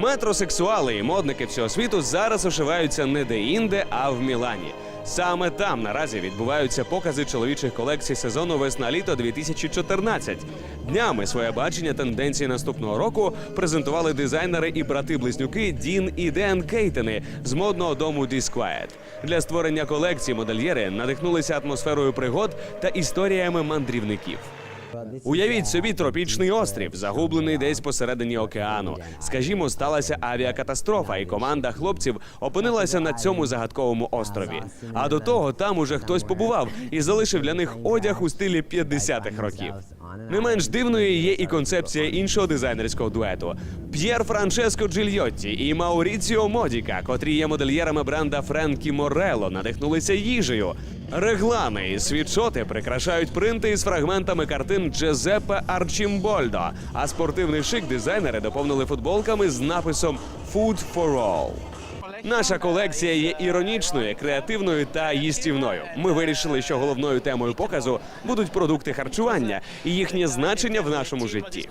Метросексуали і модники всього світу зараз ошиваються не де-інде, а в Мілані. Саме там наразі відбуваються покази чоловічих колекцій сезону весна-літо 2014. Днями своє бачення тенденції наступного року презентували дизайнери і брати-близнюки Дін і Ден Кейтени з модного дому Disquiet. Для створення колекції модельєри надихнулися атмосферою пригод та історіями мандрівників. Уявіть собі тропічний острів, загублений десь посередині океану. Скажімо, сталася авіакатастрофа, і команда хлопців опинилася на цьому загадковому острові. А до того там уже хтось побував і залишив для них одяг у стилі 50-х років. Не менш дивною є і концепція іншого дизайнерського дуету П'єр Франческо Джильйотті і Мауріціо Модіка, котрі є модельєрами бренда Френкі Морело, надихнулися їжею. Реглани і світшоти прикрашають принти із фрагментами картин Джезеппе Арчімбольдо, а спортивний шик дизайнери доповнили футболками з написом «Food for all». Наша колекція є іронічною, креативною та їстівною. Ми вирішили, що головною темою показу будуть продукти харчування і їхнє значення в нашому житті.